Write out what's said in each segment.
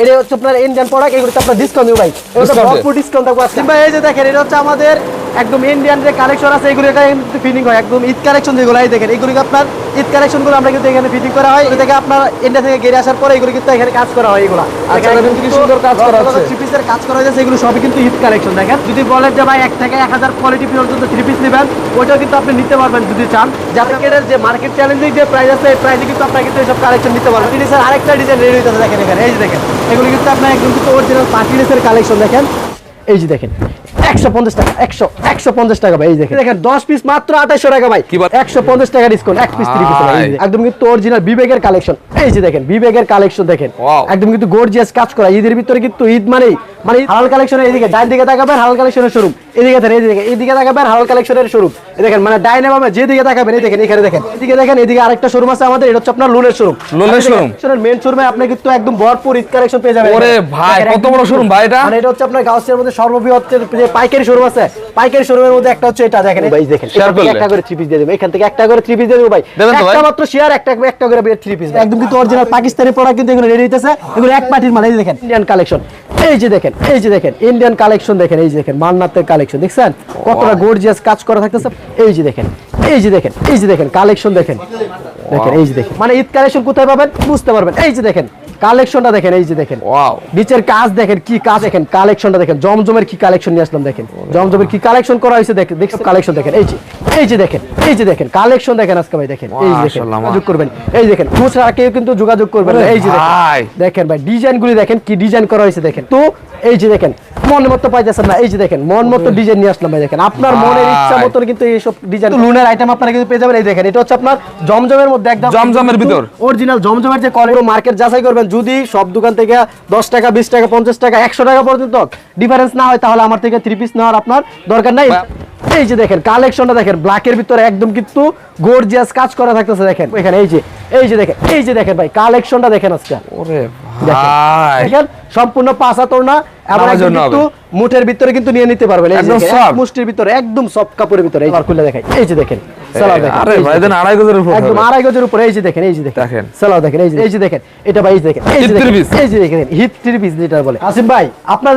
এটা হচ্ছে আপনার ইন্ডিয়ান প্রোডাক্ট এগুলোতে আপনার ডিসকাউন্ট দেবো ভাই এটা ভরপুর ডিসকাউন্ট থাকবে। আসলে ভাই এই যে দেখেন এটা হচ্ছে আমাদের একদম ইন্ডিয়ান যে কালেকশন আছে এগুলো এটা কিন্তু ফিটিং হয়। একদম ঈদ কালেকশন যেগুলো এই দেখেন এগুলো আপনার ঈদ কালেকশনগুলো আমরা কিন্তু এখানে ফিটিং করা হয়। থেকে আপনার ইন্ডিয়া থেকে গেড়ে আসার পরে এগুলো কিন্তু এখানে কাজ করা হয় এগুলো। আচ্ছা, সুন্দর কাজ করা হচ্ছে। থ্রি পিসের কাজ করা হয়েছে এগুলো সবই কিন্তু ঈদ কালেকশন দেখেন। যদি বলেন যে ভাই এক থেকে এক হাজার কোয়ালিটি পর্যন্ত থ্রি পিস নেবেন ওইটাও কিন্তু আপনি নিতে পারবেন যদি চান। জ্যাকেটের যে মার্কেট চ্যালেঞ্জিং যে প্রাইস আছে এই প্রাইসে কিন্তু আপনার কিন্তু এইসব কালেকশন নিতে পারবেন। জিনিসের আরেকটা ডিজাইন রেডি হইতেছে দেখেন এখানে এই যে দেখেন। এগুলো কিন্তু আপনার একদম কিন্তু অরিজিনাল পার্টিনেসের কালেকশন দেখেন। এই যে দেখেন একশো পঞ্চাশ টাকা একশো একশো পঞ্চাশ টাকা ভাই এই দেখেন। দেখেন দশ পিস মাত্র আঠাশশো টাকা ভাই। একশো পঞ্চাশ টাকা ডিসকাউন্ট এক পিস থ্রি পিস একদম কিন্তু অরিজিনাল বিবেকের কালেকশন এই যে দেখেন বিবেকের কালেকশন দেখেন। একদম কিন্তু গর্জিয়াস কাজ করা। ঈদের ভিতরে কিন্তু ঈদ মানেই মানে হালাল কালেকশনের এদিকে ডাইন দিকে তাকাবেন হালাল কালেকশনের শোরুম এদিকে দেখেন এদিকে এদিকে তাকাবেন হালাল কালেকশনের শোরুম এই দেখেন মানে ডাইনে বামে যেদিকে তাকাবেন এই দেখেন এখানে দেখেন এদিকে দেখেন এদিকে আরেকটা শোরুম আছে আমাদের এটা হচ্ছে আপনার লোনের শোরুম লোনের showroom? মেন শোরুমে আপনি কিন্তু একদম ভরপুর ঈদ কালেকশন পেয়ে যাবেন ওরে ভাই, কত বড় showroom ভাই এটা? মানে এটা হচ্ছে আপনার গাউসিয়ার মধ্যে সর্ববৃহৎ যে পাইকারি শোরুম আছে পাইকারি শোরুমের মধ্যে একটা হচ্ছে এটা দেখেন। ভাই দেখেন? একটা করে থ্রি পিস দিয়ে দেবো এখান থেকে একটা করে থ্রি পিস দিয়ে দেবো ভাই। একটা মাত্র শেয়ার একটা একটা করে থ্রি পিস একদম কিন্তু অরিজিনাল পাকিস্তানি প্রোডাক্ট কিন্তু এগুলো রেডি হইতেছে এগুলো এক পার্টির মাল এই দেখেন ইন্ডিয়ান কালেকশন এই যে দেখেন এই যে দেখেন ইন্ডিয়ান কালেকশন দেখেন এই যে দেখেন মান্নাতের কালেকশন দেখছেন? কতটা গর্জিয়াস কাজ করা থাকতেছে। এই যে দেখেন এই যে দেখেন এই যে দেখেন কালেকশন দেখেন। দেখেন এই যে দেখেন। মানে ঈদ কালেকশন কোথায় পাবেন? বুঝতে পারবেন। এই যে দেখেন কালেকশনটা দেখেন এই যে দেখেন ওয়াও নিচের কাজ দেখেন কি কাজ দেখেন কালেকশনটা দেখেন জমজমের কি কালেকশন নিয়ে আসলাম দেখেন জমজমের কি কালেকশন করা হয়েছে দেখেন দেখছেন কালেকশন দেখেন এই যে এই যে দেখেন এই যে দেখেন কালেকশন দেখেন আজকে ভাই দেখেন এই দেখেন যোগাযোগ করবেন এই দেখেন খুচরা কেউ কিন্তু যোগাযোগ করবেন। এই যে দেখেন ভাই। ডিজাইন গুলি দেখেন কি ডিজাইন করা হয়েছে দেখেন তো এই যে দেখেন মন মতো পাইতেছেন না এই যে দেখেন মন মতো ডিজাইন নিয়ে আসলাম ভাই দেখেন আপনার মনের ইচ্ছা। মতন কিন্তু এইসব ডিজাইন লুনের আইটেম আপনারা কিন্তু পেয়ে যাবেন এই দেখেন এটা হচ্ছে আপনার জমজমের মধ্যে একদম জমজমের ভিতর। অরিজিনাল জমজমের যে কলের মার্কেট যাচাই করবেন যদি সব দোকান থেকে দশ টাকা বিশ টাকা পঞ্চাশ টাকা একশো টাকা পর্যন্ত ডিফারেন্স না হয় তাহলে আমার থেকে থ্রি পিস নেওয়ার আপনার দরকার নাই। এই যে দেখেন কালেকশনটা দেখেন ব্ল্যাকের ভিতরে একদম কিন্তু গর্জিয়াস কাজ করা থাকতেছে দেখেন। এখানে এই যে এই যে দেখেন এই যে দেখেন ভাই কালেকশনটা দেখেন আজকে। ওরে দেখেন। ভাই। দেখেন সম্পূর্ণ পাঁচাতর না জন্য কিন্তু মুঠের ভিতরে কিন্তু নিয়ে নিতে পারবেন। এই যে। মুষ্টির ভিতরে একদম সব কাপড়ের ভিতরে। এই খুলে দেখাই। এই যে দেখেন আরে কালেকশন ভাই দেন আড়াই গজের উপর একদম আড়াই গজের উপরে এই যে দেখেন এই যে দেখেন। দেখেন। সালাও দেখেন এই যে এই যে দেখেন। এটা ভাই এই যে দেখেন এই যে হিট দেখেন এই যে দেখেন হিট ত্রিপিস যেটা বলে। ভাই আপনার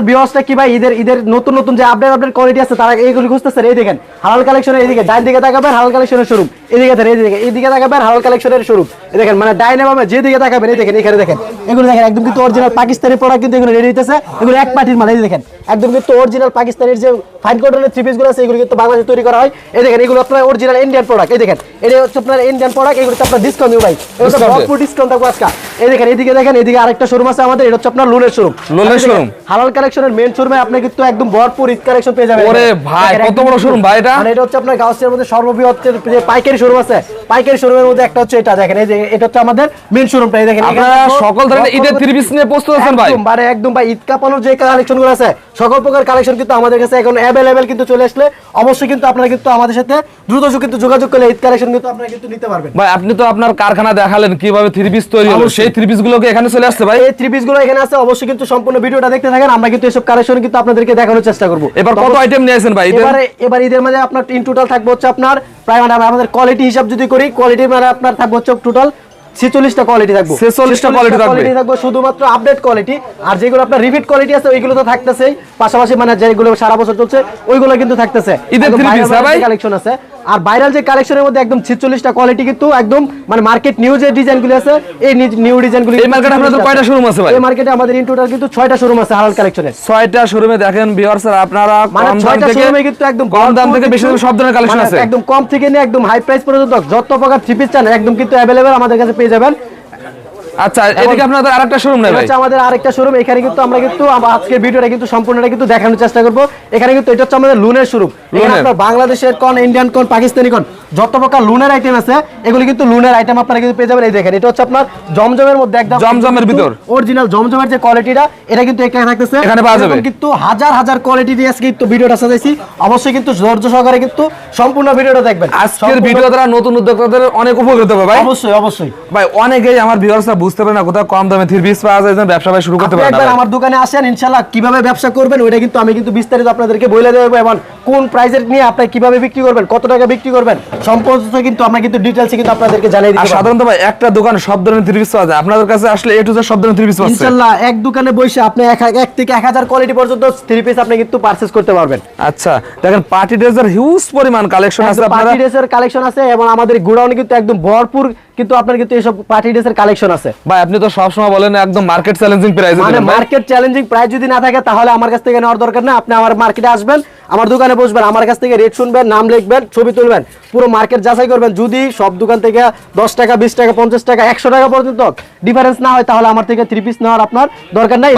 কি ভাই ঈদের ঈদের নতুন নতুন যে আপডেট আপডেট কোয়ালিটি আছে তারা এইগুলো খুঁজতেছেন? এই দেখেন হালাল কালেকশনের এইদিকে ডাইন দিকে তাকাবেন হালাল কালেকশনের শোরুম এদিকে দেখেন এই দিকে এইদিকে তাকাবেন হালাল কালেকশনের শোরুম এই দেখেন মানে ডাইনে বামে যেদিকে তাকাবেন এই দেখেন এখানে দেখেন। এগুলো দেখেন একদম কিন্তু অরিজিনাল পাকিস্তানি প্রোডাক্ট কিন্তু এগুলো রেডি হইতেছে। এগুলো এক পার্টির মাল এই দেখেন। একদম কিন্তু অরিজিনাল পাকিস্তানের যে ফাইন কটনের থ্রি পিসগুলো আছে এগুলো কিন্তু বাংলাদেশে তৈরি করা হয়। এই দেখেন এগুলো আপনার অরিজিনাল ইন্ডিয়ান প্রোডাক্ট এই দেখেন এটা হচ্ছে আপনার ইন্ডিয়ান প্রোডাক্ট এগুলো আপনার ডিসকাউন্ট দিও ভাই। ভরপুর ডিসকাউন্ট থাকবে আজকে। এই দেখেন এদিকে দেখেন এদিকে আরেকটা শোরুম আছে আমাদের এটা হচ্ছে আপনার লোনের শোরুম লোনের showroom? হালাল কালেকশনের মেন শোরুমে আপনি কিন্তু একদম ভরপুর ঈদ কালেকশন পেয়ে যাবেন। ওরে ভাই, কত বড় showroom ভাই এটা? মানে এটা হচ্ছে আপনার গাউসিয়ার মধ্যে সর্ববৃহৎ পাইকারি শোরুম আছে। পাইকারি শোরুমের মধ্যে একটা হচ্ছে এটা দেখেন এই যে এটা হচ্ছে আমাদের মেন শোরুমটা এই দেখেন আপনারা সকল ধরনের ঈদের থ্রি পিস নিয়ে প্রস্তুত আছেন ভাই? একদম মানে একদম ভাই ঈদ কাপানোর যে কালেকশনগুলো আছে সকল প্রকার কালেকশন কিন্তু আমাদের কাছে এখন অ্যাভেলেবেল কিন্তু চলে আসলে অবশ্যই কিন্তু আপনারা কিন্তু আমাদের সাথে দ্রুত কিন্তু যোগাযোগ করলে ঈদ কালেকশন কিন্তু আপনারা কিন্তু নিতে পারবেন। ভাই আপনি তো আপনার কারখানা দেখালেন কীভাবে থ্রি পিস তৈরি হলো সেই থ্রি পিসগুলো কি এখানে চলে আসছে ভাই? এই থ্রি পিসগুলো এখানে আছে অবশ্যই কিন্তু সম্পূর্ণ ভিডিওটা দেখতে থাকেন আমরা কিন্তু এসব কালেকশন কিন্তু আপনাদেরকে দেখানোর চেষ্টা করব। এবার কত আইটেম নিয়ে আসেন ভাই? এবারে এবার ঈদের মাঝে আপনার ইন টোটাল থাকবে হচ্ছে আপনার প্রায় মানে আমাদের কোয়ালিটি হিসাব যদি করি কোয়ালিটি মানে আপনার থাকবে হচ্ছে টোটাল ছেচল্লিশটা কোয়ালিটি থাকবে। 46টা quality থাকবে। শুধুমাত্র আপডেট কোয়ালিটি আর যেগুলো আপনার রিপিট কোয়ালিটি আছে ওইগুলো তো থাকতেছেই। পাশাপাশি মানে যেগুলো সারা বছর চলছে ওইগুলো কিন্তু থাকতেছে। ঈদের piece, হ্যাঁ কালেকশন আছে। আর ভাইরাল যে কালেকশনের মধ্যে একদম ছেচল্লিশটা কোয়ালিটি কিন্তু একদম মানে মার্কেট নিউ যে ডিজাইনগুলি আছে এই নিউ ডিজাইনগুলি এই মার্কেটে আপনাদের কয়টা শোরুম আছে ভাই? এই মার্কেটে আমাদের ইন টোটাল কিন্তু ছয়টা শোরুম আছে হালাল কালেকশনের ছয়টা শোরুমে দেখেন ভিউয়ার্স আপনারা মানে ছয়টা শোরুমে কিন্তু একদম কম দাম থেকে বেশি সব ধরনের কালেকশন মানে আছে। একদম কম থেকে নিয়ে একদম হাই প্রাইস পর্যন্ত যত প্রকার থ্রি পিস চান একদম কিন্তু अवेलेबल আমাদের কাছে পেয়ে যাবেন। আচ্ছা এদিকে আপনাদের আরেকটা শোরুম নেই ভাই। আমাদের আরেকটা শোরুম এখানে কিন্তু আমরা কিন্তু ভিডিওটা কিন্তু সম্পূর্ণটা কিন্তু দেখানোর চেষ্টা করব। এখানে কিন্তু এটা হচ্ছে আমাদের লুনের শোরুম এখানে। আপনার বাংলাদেশের কোন ইন্ডিয়ান কোন পাকিস্তানি কোন যত প্রকার লুনের আইটেম আছে এগুলি কিন্তু লুনের আইটেম আপনারা কিন্তু পেয়ে যাবেন। এই দেখেন এটা হচ্ছে আপনার জমজমের মধ্যে একদম জমজমের ভিতর। অরিজিনাল জমজমের যে কোয়ালিটিটা এটা কিন্তু এখানে থাকতেছে। এখানে পাওয়া যাবে। কিন্তু হাজার হাজার কোয়ালিটি দিয়ে আজকে কিন্তু ভিডিওটা সাজাইছি। অবশ্যই কিন্তু ধৈর্য সহকারে কিন্তু সম্পূর্ণ ভিডিওটা দেখবেন। আজকের ভিডিও দ্বারা নতুন উদ্যোক্তাদের অনেক উপকৃত হবে ভাই। অবশ্যই অবশ্যই। ভাই অনেকেই আমার ভিউয়ার্সরা বুঝতে পারে না কোথাও কম দামে থ্রি পিস পাওয়া যায় ব্যবসা ভাই শুরু করতে আপনি পারে একবার আমার দোকানে আসেন ইনশাআল্লাহ কীভাবে ব্যবসা করবেন ওইটা কিন্তু আমি কিন্তু বিস্তারিত আপনাদেরকে বলে দেবো এবং কোন প্রাইসের নিয়ে আপনি কীভাবে বিক্রি করবেন কত টাকা বিক্রি করবেন সম্পূর্ণ কিন্তু আমরা কিন্তু ডিটেলসে কিন্তু আপনাদেরকে জানিয়ে পারব। সাধারণত ভাই একটা দোকান সব ধরনের থ্রি পিস পাওয়া যায়। আপনাদের কাছে আসলে এ টু জেড সব ধরনের থ্রি পিস পাচ্ছে। ইনশাআল্লাহ এক দোকানে বসে আপনি এক এক থেকে এক হাজার কোয়ালিটি পর্যন্ত থ্রি পিস আপনি কিন্তু পারচেস করতে পারবেন। আচ্ছা দেখেন পার্টি ড্রেসের হিউজ পরিমাণ কালেকশন আছে আপনারা। পার্টি ড্রেসের কালেকশন আছে এবং আমাদের গোডাউনে কিন্তু একদম ভরপুর কিন্তু আপনার কিন্তু এইসব পার্টি ড্রেসের কালেকশন আছে। ভাই আপনি তো সবসময় বলেন একদম মার্কেট চ্যালেঞ্জিং প্রাইসে মানে মার্কেট চ্যালেঞ্জিং প্রাইস যদি না থাকে তাহলে আমার কাছ থেকে নেওয়ার দরকার না। আপনি আমার মার্কেটে আসবেন আমার দোকানে বসবেন আমার কাছ থেকে রেট শুনবেন নাম লিখবেন ছবি তুলবেন। পুরো মার্কেট যাচাই করবেন। যদি সব দোকান থেকে দশ টাকা বিশ টাকা পঞ্চাশ টাকা একশো টাকা পর্যন্ত ডিফারেন্স না হয় তাহলে আমার থেকে থ্রি পিস নেওয়ার আপনার দরকার নাই।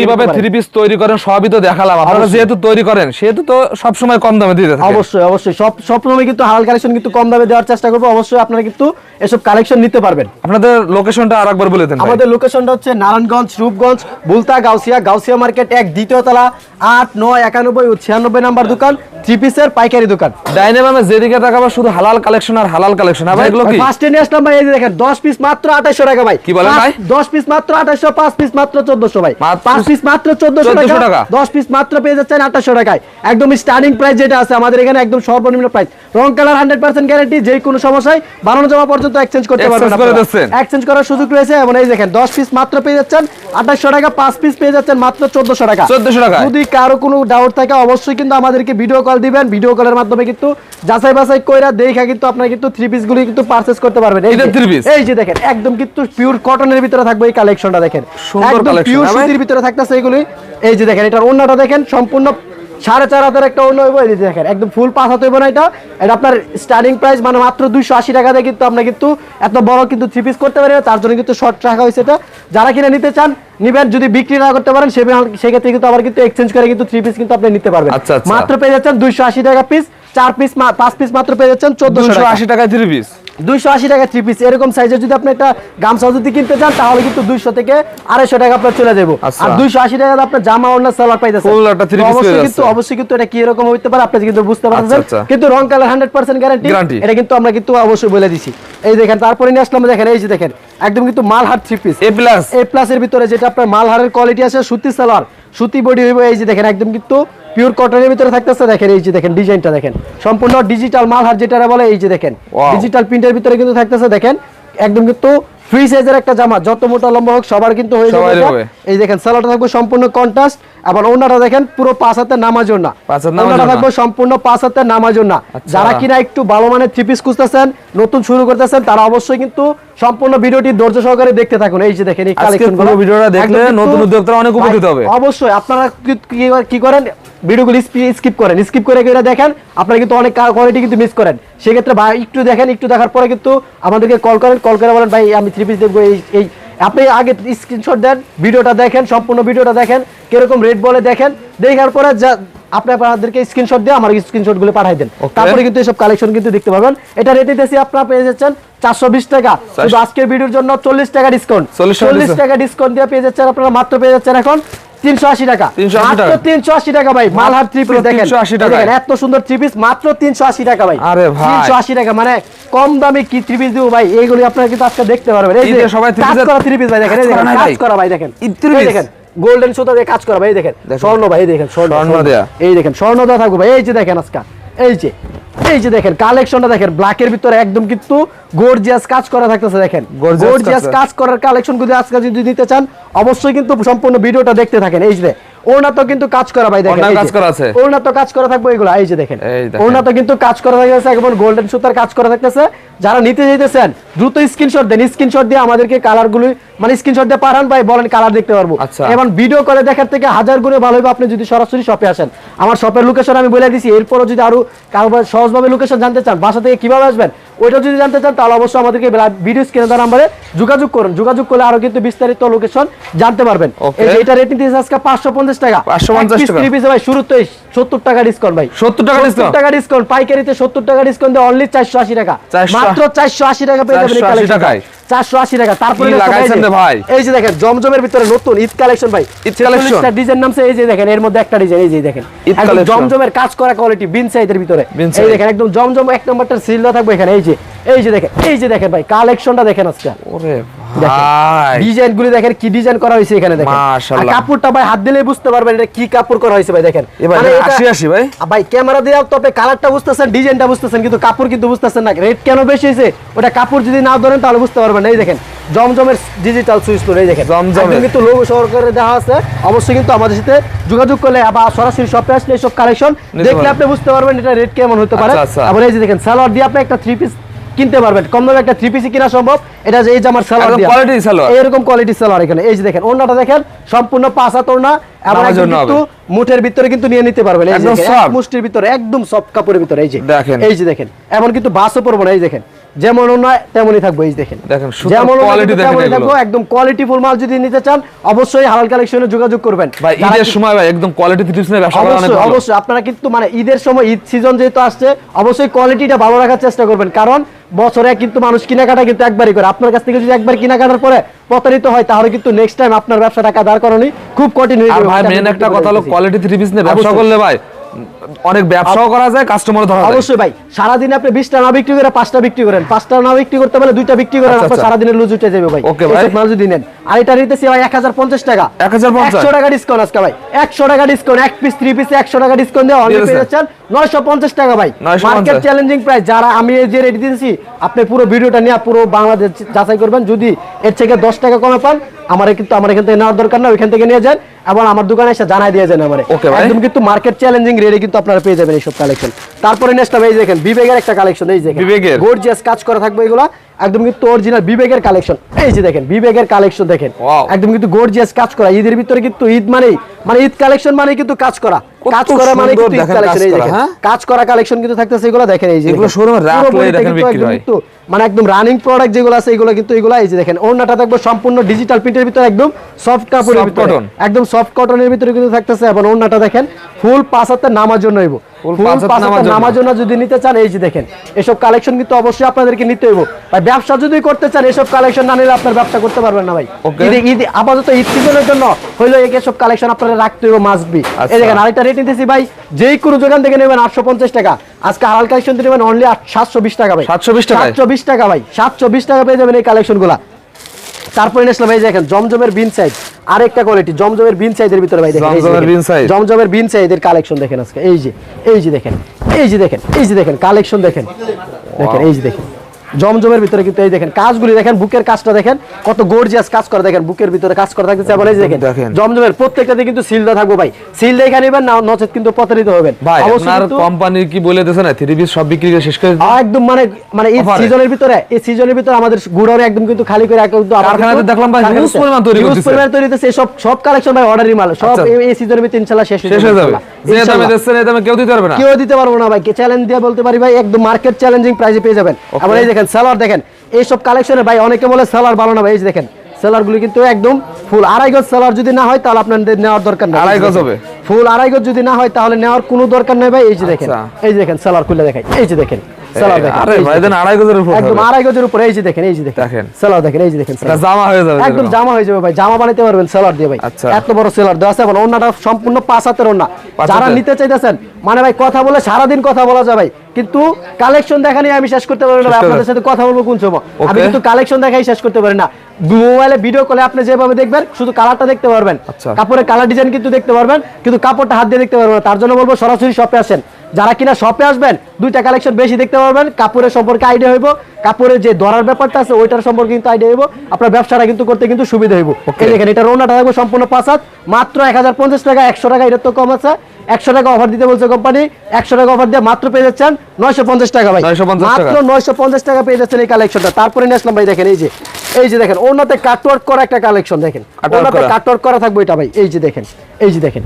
কীভাবে থ্রি পিস তৈরি করেন সবই তো দেখালাম। আপনারা যেহেতু তৈরি করেন সেহেতু তো সবসময় কম দামে দিতে অবশ্যই অবশ্যই। সব সব সময় কিন্তু হালাল কালেকশন কিন্তু কম দামে দেওয়ার চেষ্টা করব। অবশ্যই আপনারা কিন্তু এসব কালেকশন নিতে পারবেন আপনাদের লোকেশনটা আর একবার বলে দেন। আমাদের লোকেশনটা হচ্ছে নারায়ণগঞ্জ রূপগঞ্জ বুলতা গাউসিয়া গাউসিয়া মার্কেট এক দ্বিতীয় তলা আট নয় একানব্বই ও ছিয়ানব্বই নাম্বার দোকান থ্রি পিসের পাইকারি দোকান। ডাইনামামে যেদিকে তাকাবো শুধু হালাল কালেকশন আর হালাল কালেকশন ভাই এগুলো কি? ফার্স্টে নিয়ে আসলাম ভাই এই দেখেন দশ পিস মাত্র আঠাশশো টাকা ভাই। কি বলেন ভাই? দশ পিস মাত্র আঠাশশো পাঁচ পিস মাত্র চোদ্দশো ভাই। মাত্র পাঁচ পিস মাত্র 1400 টাকা টাকা। দশ পিস মাত্র পেয়ে যাচ্ছেন আঠাশশো টাকায়। একদম স্টার্টিং প্রাইস যেটা আছে আমাদের এখানে একদম সর্বনিম্ন প্রাইস রং কালার হান্ড্রেড পার্সেন্ট গ্যারান্টি যে কোনো সমস্যায় বানানো জমা পর্যন্ত এক্সচেঞ্জ করতে পারবেন। এক্সচেঞ্জ করার সুযোগ রয়েছে এবং এই দেখেন দশ পিস মাত্র পেয়ে যাচ্ছেন আঠাশশো টাকা পাঁচ পিস পেয়ে যাচ্ছেন মাত্র চোদ্দশো টাকা। 1400 টাকায়। যদি কারও কোনো ডাউট থাকে অবশ্যই কিন্তু আমাদেরকে ভিডিও কল দিবেন ভিডিও কলের মাধ্যমে কিন্তু যাচাই বাছাই কইরা দেখা কিন্তু আপনারা কিন্তু থ্রি পিস গুলি কিন্তু পারচেস করতে পারবেন। এই যে- থ্রি পিস এই যে দেখেন একদম কিন্তু পিওর কটনের ভিতরে থাকবে এই কালেকশনটা দেখেন। সুন্দর কালেকশন পিওর সুতির ভিতরে থাকতেছে এইগুলি এই যে দেখেন এটার অন্যটা দেখেন সম্পূর্ণ সাড়ে চার হাজার একটা অন্য হইব এই দেখেন। একদম ফুল পাঁচ হাত হইব না এটা। এটা আপনার স্টার্টিং প্রাইস মানে মাত্র দুইশো আশি টাকা দিয়ে কিন্তু আপনার কিন্তু এত বড় কিন্তু থ্রি পিস করতে পারেন তার জন্য কিন্তু শর্ট রাখা হয়েছে এটা। যারা কিনে নিতে চান নিবেন যদি বিক্রি না করতে পারেন সে- সেক্ষেত্রে কিন্তু আবার কিন্তু এক্সচেঞ্জ করে কিন্তু থ্রি পিস কিন্তু আপনি নিতে পারবেন। আচ্ছা, আচ্ছা। মাত্র পেয়ে যাচ্ছেন দুইশো আশি টাকা পিস চার পিস পাঁচ পিস মাত্র পেয়ে যাচ্ছেন চোদ্দশো আশি টাকা থ্রি পিস দুইশো আশি টাকা থ্রি পিস এরকম সাইজের যদি আপনি একটা গামছা যদি কিনতে চান তাহলে কিন্তু দুইশো থেকে আড়াইশো টাকা আপনার চলে যাব আচ্ছা। আর দুইশো আশি টাকা আপনার জামা অন্য সালোয়ার পাইতেছে অবশ্যই কিন্তু অবশ্যই কিন্তু এটা কি এরকম হইতে পারে আপনি কিন্তু বুঝতে পারছেন আচ্ছা। কিন্তু রং কালার হান্ড্রেড পার্সেন্ট গ্যারান্টি এটা কিন্তু আমরা কিন্তু অবশ্যই বলে দিছি। এই দেখেন তারপরে নিয়ে আসলাম দেখেন এই যে দেখেন একদম কিন্তু Malhar three piece A plus A প্লাসের ভিতরে যেটা আপনার মালহারের কোয়ালিটি আছে সুতি সালোয়ার। সুতি বডি হইব এই যে দেখেন একদম কিন্তু পিওর কটনের ভিতরে থাকতেছে দেখেন এই যে দেখেন ডিজাইনটা দেখেন। সম্পূর্ণ ডিজিটাল মাল হার যেটা বলে এই যে দেখেন। ডিজিটাল প্রিন্টের ভিতরে কিন্তু থাকতেছে দেখেন। একদম কিন্তু ফ্রি সাইজের একটা জামা যত মোটা লম্বা হোক সবার কিন্তু হয়ে যাবে। এই দেখেন সালোয়ারটা থাকবে সম্পূর্ণ কন্ট্রাস্ট আবার ওনাটা দেখেন পুরো পাঁচ না হাত নামাজ ওনাটা ওড়না। থাকবে সম্পূর্ণ পাঁচ হাতের নামাজ না আচ্ছা। যারা কিনা একটু ভালো মানের থ্রি পিস খুঁজতেছেন নতুন শুরু করতেছেন তারা অবশ্যই কিন্তু সম্পূর্ণ ভিডিওটি ধৈর্য সহকারে দেখতে থাকুন। এই যে দেখেন এই আজকে কালেকশন পুরো ভিডিওটা দেখলে নতুন উদ্যোক্তারা অনেক উপকৃত হবে। অবশ্যই আপনারা কি- করেন ভিডিওগুলো স্কিপ করেন। স্কিপ করে করে দেখেন আপনারা কিন্তু অনেক কোয়ালিটি কিন্তু মিস করেন। সেক্ষেত্রে ভাই একটু দেখেন একটু দেখার পরে কিন্তু আমাদেরকে কল করেন। কল করে বলেন ভাই আমি থ্রি পিস দেখব এই এই আপনি আগে স্ক্রিনশট দেন ভিডিওটা দেখেন সম্পূর্ণ ভিডিওটা দেখেন কীরকম রেট বলে দেখেন দেখার পরে যা আপনি আপনাদেরকে স্ক্রিনশট দিয়ে আমার স্ক্রিনশটগুলো পাঠাই দেন। তারপরে কিন্তু এসব কালেকশন কিন্তু দেখতে পাবেন এটা রেট দিতেছি আপনারা পেয়ে যাচ্ছেন চারশো বিশ টাকা। শুধু আজকের ভিডিওর জন্য চল্লিশ টাকা ডিসকাউন্ট 40 চল্লিশ টাকা ডিসকাউন্ট দিয়ে পেয়ে যাচ্ছেন আপনারা মাত্র পেয়ে যাচ্ছেন এখন। তিনশো আশি টাকা 380 টাকা। তিনশো আশি টাকা ভাই মালহার থ্রি পিস দেখেন 380 টাকায়। এত সুন্দর থ্রি পিস মাত্র তিনশো আশি টাকা ভাই আরে ভাই। তিনশো আশি টাকা মানে কম দামে কি থ্রি পিস দিব ভাই এইগুলি আপনারা কিন্তু আজকে দেখতে পারবেন এই যে সবাই কাজ করা থ্রি পিস ভাই দেখেন এই দেখেন কাজ করা ভাই দেখেন এই three এই piece। দেখেন গোল্ডেন সুতা দিয়ে কাজ করা ভাই দেখেন স্বর্ণ ভাই দেখেন স্বর্ণ। দেয়া। এই দেখেন স্বর্ণ দেওয়া থাকবে ভাই এই যে দেখেন আজকে এই যে এই যে দেখেন কালেকশনটা দেখেন ব্ল্যাকের ভিতরে একদম কিন্তু গর্জিয়াস কাজ করা থাকতেছে দেখেন গর্জিয়াস কাজ। কাজ করার কালেকশন যদি আজকে যদি নিতে চান অবশ্যই কিন্তু সম্পূর্ণ ভিডিওটা দেখতে থাকেন এই যে ওনা তো কিন্তু কাজ করা ভাই দেখেন। কাজ করা আছে। ওড়না তো কাজ করা থাকবে এগুলো এই যে দেখেন ওড়না তো কিন্তু কাজ করা থাকতেছে একদম গোল্ডেন সুতার কাজ করা থাকতেছে যারা নিতে চাইতেছেন দ্রুত স্ক্রিনশট দেন স্ক্রিনশট দিয়ে আমাদেরকে কালারগুলো মানে স্ক্রিনশট দিয়ে পাঠান ভাই বলেন কালার দেখতে পারব আচ্ছা। এবং ভিডিও করে দেখার থেকে হাজার গুণে ভালো হবে আপনি যদি সরাসরি শপে আসেন আমার শপের লোকেশন আমি বলে দিছি এরপরও যদি আরও কারোবার সহজভাবে লোকেশন জানতে চান বাসা থেকে কীভাবে আসবেন ওইটা যদি জানতে চান তাহলে অবশ্যই আমাদেরকে ভিডিও স্ক্রিনে দেওয়া নাম্বারে যোগাযোগ করুন। যোগাযোগ করলে আরও কিন্তু বিস্তারিত লোকেশন জানতে পারবেন। এইটা রেট নিতে আজকে পাঁচশো পঞ্চাশ টাকা। 550 এক piece টাকা। three ভাই শুরুতেই সত্তর টাকা ডিসকাউন্ট ভাই। 70 টাকা discount? টাকা ডিসকাউন্ট পাইকারিতে সত্তর টাকা ডিসকাউন্ট দিয়ে অনলি চারশো আশি টাকা। মাত্র চারশো আশি টাকা পেয়ে যাবেন 480 টাকায়। চারশো আশি টাকা তারপরে ভাই লাগাইছেন ভাই? এই যে দেখেন জমজমের ভিতরে নতুন ঈদ কালেকশন ভাই ঈদ collection? ডিজাইন নামছে এই যে দেখেন এর মধ্যে একটা ডিজাইন এই যে দেখেন? জমজমের কাজ করা কোয়ালিটি বিন সাইজের ভিতরে এই দেখেন একদম জমজম এক নম্বরটার সিলটা থাকবে এখানে এই যে এই যে দেখেন এই যে দেখেন ভাই কালেকশনটা দেখেন আজকে ওরে ডিজাইন গুলি দেখেন কি ডিজাইন করা হয়েছে এখানে দেখেন। মাশাআল্লাহ। কাপড়টা ভাই হাত দিলে বুঝতে পারবেন এটা কি কাপড় করা হয়েছে ভাই দেখেন। মানে এটা- আশি আশি ভাই। ভাই ক্যামেরা দিয়ে তো আপনি কালারটা বুঝতেছেন ডিজাইনটা বুঝতেছেন কিন্তু কাপড় কিন্তু বুঝতেছেন না। রেট কেন বেশি হয়েছে? ওটা কাপড় যদি না ধরেন তাহলে বুঝতে পারবেন। এই দেখেন জমজমের ডিজিটাল সুইচ এই দেখেন। জমজমের। কিন্তু লোগো সহকারে দেওয়া আছে। অবশ্যই কিন্তু আমাদের সাথে যোগাযোগ করলে বা সরাসরি শপে আসলে এইসব কালেকশন দেখলে আপনি বুঝতে পারবেন এটা রেট কেমন হতে পারে। আচ্ছা, আচ্ছা। আবার এই যে দেখেন সালোয়ার দিয়ে আপনি একটা থ্রি পিস কিনতে পারবেন। কম দামে একটা থ্রি পিসি কিনা সম্ভব। এটা যে এই যে আমার সালোয়ার কোয়ালিটি সালোয়ার। এরকম কোয়ালিটি সালোয়ার এখানে। এই যে দেখেন ওন্নাটা দেখেন সম্পূর্ণ পাঁচ হাত না এবং কিন্তু মুঠের ভিতরে কিন্তু নিয়ে নিতে পারবেন। এই যে মুষ্টির ভিতরে একদম সব কাপড়ের ভিতরে। এই যে দেখেন। এই যে দেখেন এমন কিন্তু বাসও পড়ব না এই দেখেন। যেমন নয় তেমনই থাকব এই দেখেন। যেমন। থাকব একদম কোয়ালিটি ফুল মাল যদি নিতে চান অবশ্যই হালাল কালেকশনে যোগাযোগ করবেন। ভাই ঈদের সময় ভাই একদম কোয়ালিটি টিপস নিয়ে ব্যবসা করা অনেক অবশ্যই আপনারা কিন্তু মানে ঈদের সময় ঈদ সিজন যেহেতু আসছে অবশ্যই কোয়ালিটিটা ভালো রাখার চেষ্টা করবেন। কারণ বছরে কিন্তু মানুষ কেনাকাটা কিন্তু একবারই করে। আপনার কাছ থেকে যদি একবার কেনাকাটার পরে প্রতারিত হয় তাহলে কিন্তু নেক্সট টাইম আপনার ব্যবসা টাকা দাঁড় করানি খুব কঠিন হয়ে আর যাবে ভাই মেন একটা কথা হলো কোয়ালিটি থ্রি পিস নিয়ে ব্যবসা করলে ভাই অনেক ব্যবসাও করা যায় কাস্টমার ধরা যায়। অবশ্যই ভাই সারাদিনে আপনি বিশটা না বিক্রি করে পাঁচটা বিক্রি করেন। পাঁচটা না বিক্রি করতে পারলে দুইটা বিক্রি করেন আচ্ছা, আপনার আচ্ছা। সারাদিনের লুজ উঠে যাবে ভাই। Okay, ভাই। মাল যদি নেন। আর এটা নিতেছি ভাই এক হাজার পঞ্চাশ টাকা। 1050 একশো টাকা ডিসকাউন্ট আজকে ভাই। একশো টাকা ডিসকাউন্ট এক পিস থ্রি পিসে একশো টাকা ডিসকাউন্ট অনলি দিয়ে পেয়ে। যাচ্ছেন। নয়শো পঞ্চাশ টাকা ভাই। মার্কেট চ্যালেঞ্জিং প্রাইস যারা আমি এই যে রেডি দিয়েছি আপনি পুরো ভিডিওটা নিয়ে পুরো বাংলাদেশ যাচাই করবেন। যদি এর থেকে দশ টাকা কমে পান আমার কিন্তু আমার এখান থেকে নেওয়ার দরকার না ওইখান থেকে নিয়ে যান। এবং আমার দোকানে এসে জানাই দিয়ে যান আমার ওকে। একদম কিন্তু মার্কেট চ্যালেঞ্জিং রেটে কিন্তু আপনারা পেয়ে যাবেন এইসব কালেকশন তারপরে নেক্সট এই দেখেন বিবেকের একটা কালেকশন এই দেখেন বিবেকের? গর্জিয়াস কাজ করা থাকবে এগুলা একদম কিন্তু অরিজিনাল বিবেকের কালেকশন এই যে দেখেন বিবেকের কালেকশন দেখেন। একদম কিন্তু গর্জিয়াস কাজ করা। ঈদের ভিতরে কিন্তু ঈদ মানেই মানে ঈদ কালেকশন মানে কিন্তু কাজ করা। কাজ করা মানে কিন্তু ঈদ কালেকশন এই দেখেন হ্যাঁ? কাজ করা কালেকশন কিন্তু থাকতেছে এগুলো দেখেন এই যে এগুলো এ রাখলেই দেখেন বিক্রি একদম হয়। কিন্তু মানে একদম রানিং প্রোডাক্ট যেগুলো আছে এগুলো কিন্তু এগুলো এই যে দেখেন ওড়নাটা থাকবে সম্পূর্ণ ডিজিটাল প্রিন্টের ভিতরে একদম সফট কাপড়ের ভিতরে। একদম সফট কটনের ভিতরে কিন্তু থাকতেছে এবং ওড়নাটা দেখেন ফুল পাঁচ হাতে নামার জন্য হইব। Full ফুল পাঁচ হাতে পাঁচ নামার জন্য। যদি নিতে চান এই যে দেখেন এসব কালেকশন কিন্তু অবশ্যই আপনাদেরকে নিতে হইব। ভাই ব্যবসা যদি করতে চান এসব কালেকশন না নিলে আপনার ব্যবসা করতে পারবেন না ভাই। ঈদ আপাতত ঈদ সিজনের জন্য হইল এই সব কালেকশন আপনারা রাখতে হইব আচ্ছা। এই দেখেন আরেকটা রেট নিতেছি ভাই যেই কোনো দোকান থেকে নেবেন আটশো পঞ্চাশ টাকা। আজকে কালেকশন নেবেন অনলি সাতশো বিশ টাকা ভাই। 720 টাকায়? সাতশো বিশ টাকা ভাই সাতশো বিশ টাকা পেয়ে যাবেন এই কালেকশনগুলা। তারপরে নেসলাম ভাই দেখেন জমজমের বিন সাইজ আরেকটা কোয়ালিটি জমজমের বিন সাইজের ভিতরে ভাই দেখেন জমজমের বিন সাইজ জমজমের বিন সাইজের কালেকশন দেখেন আজকে এই যে এই যে দেখেন এই যে দেখেন এই যে দেখেন কালেকশন দেখেন। দেখেন এই যে দেখেন। জমজমের ভিতরে কিন্তু এই দেখেন কাজগুলি দেখেন বুকের কাজটা দেখেন কত গর্জিয়াস কাজ করে দেখেন বুকের ভিতরে কাজ করা থাকতেছে আবার এই দেখেন। জমজমের প্রত্যেকটাতে কিন্তু সিল দেওয়া থাকবে ভাই। সিল দেখে নেবেন না নচেত কিন্তু প্রতারিত হবেন। ভাই আপনার কোম্পানি কি বলে দিয়েছে না থ্রি পিস সব বিক্রি করে শেষ করে একদম মানে মানে এই সিজনের ভিতরে এই সিজনের ভিতরে আমাদের গুড়ারে একদম কিন্তু খালি করে একদম কিন্তু আবার কারখানাতে দেখলাম ভাই huge পরিমাণ তৈরি করতেছে। পরিমাণ তৈরি হইতেছে, সব সব কালেকশন ভাই অর্ডারই মাল। সব আচ্ছা। এই- সিজনের ভিতরে ইনশাআল্লাহ শেষ শেষ হয়ে যাবে যে দামে। দিচ্ছেন এই দামে কেউ দিতে পারবে না। কেউ দিতে পারব না ভাই চ্যালেঞ্জ দিয়ে বলতে পারি ভাই একদম মার্কেট চ্যালেঞ্জিং প্রাইসে পেয়ে যাবেন। আবার এই দেখেন সেলার দেখেন। এই সব কালেকশনে ভাই অনেকে বলে সেলার ভালো না ভাই এই দেখেন সেলার গুলি কিন্তু একদম ফুল আড়াই গজ সেলার যদি না হয় তাহলে আপনাদের নেওয়ার দরকার নেই। আড়াই গজ হবে? ফুল আড়াই গজ যদি না হয় তাহলে নেওয়ার কোনো দরকার নেই ভাই। এই যে দেখেন। এই যে দেখেন সেলার খুলে দেখাই। এই যে দেখেন দেখেন দেখেন। একদম দেখেন দেখেন। দেখেন। দেখেন দেখেন। জামা হয়ে যাবে হয়ে ভাই জামা পারবেন সেলার দিয়ে ভাই। আচ্ছা। এত বড় সেলার দেওয়া আছে এবং সম্পূর্ণ পাঁচ হাতের ওন্না যারা নিতে চাইতেছেন মানে ভাই কথা বলে সারাদিন কথা বলা যায় ভাই। কিন্তু কালেকশন দেখা নিয়ে আমি শেষ করতে পারি না আপনাদের সাথে কথা বলব কোন সময় আমি কিন্তু কালেকশন দেখাই শেষ করতে পারি না। মোবাইলে ভিডিও কলে আপনি যেভাবে দেখবেন শুধু কালারটা দেখতে পারবেন। আচ্ছা। কাপড়ের কালার ডিজাইন কিন্তু দেখতে পারবেন কিন্তু কাপড়টা হাত দিয়ে দেখতে পারবেন তার জন্য বলব সরাসরি শপে আসেন। যারা কিনা শপে আসবেন দুইটা কালেকশন বেশি দেখতে পারবেন। কাপড়ের সম্পর্কে আইডিয়া হইব। কাপড়ের যে ধরার ব্যাপারটা আছে ওইটার সম্পর্কে কিন্তু আইডিয়া হইব। আপনার ব্যবসাটা কিন্তু করতে কিন্তু সুবিধা হইব। এই দেখেন এটা রোনাটা থাকবে সম্পূর্ণ পাঁচ মাত্র এক হাজার পঞ্চাশ টাকা একশো টাকা এটা তো কম আছে। একশো টাকা অফার দিতে বলছে কোম্পানি একশো টাকা অফার দিয়ে মাত্র পেয়ে যাচ্ছেন নয়শো পঞ্চাশ টাকা ভাই। মাত্র নয়শো পঞ্চাশ টাকা পেয়ে যাচ্ছেন এই কালেকশনটা তারপরে নিয়ে আসলাম ভাই দেখেন এই যে এই যে দেখেন ওনাতে কাটওয়ার্ক করা একটা কালেকশন দেখেন। ওনাতে কাটওয়ার্ক করা থাকবে এটা ভাই। এই যে দেখেন এই যে দেখেন